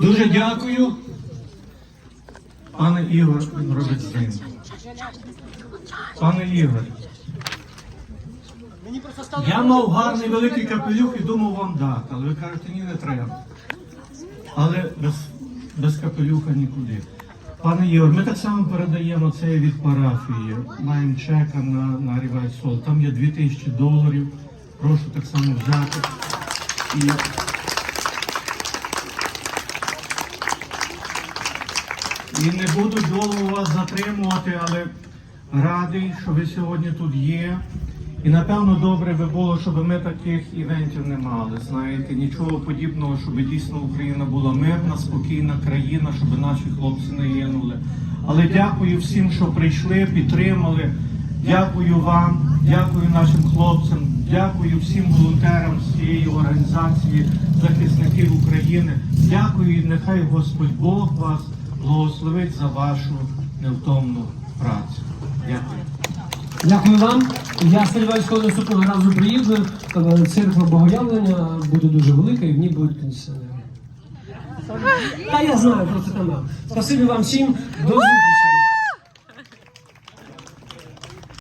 Дуже дякую. Пане Ігор, він. Пане Ігор, я мав гарний великий капелюх і думав вам дати, але ви кажете, ні, не треба. Але без, без капелюха нікуди. Пане Ігор, ми так само передаємо це від парафії. Маємо чека на, на Рівайсол. Там є 2000 доларів. Прошу так само взяти. І І не буду довго вас затримувати, але радий, що ви сьогодні тут є. І напевно добре би було, щоб ми таких івентів не мали. Знаєте, нічого подібного, щоб дійсно Україна була мирна, спокійна країна, щоб наші хлопці не гинули. Але дякую всім, що прийшли, підтримали. Дякую вам, дякую нашим хлопцям, дякую всім волонтерам цієї організації захисників України. Дякую, і нехай Господь Бог вас благословить за вашу невтомну працю. Дякую. Дякую вам. Я сподіваюся, коли наступного разу приїду, церква Богоявлення буде дуже велика і в ній будуть кондиціонери. Та я знаю, просто там. Спасибі вам всім. До зустрічі.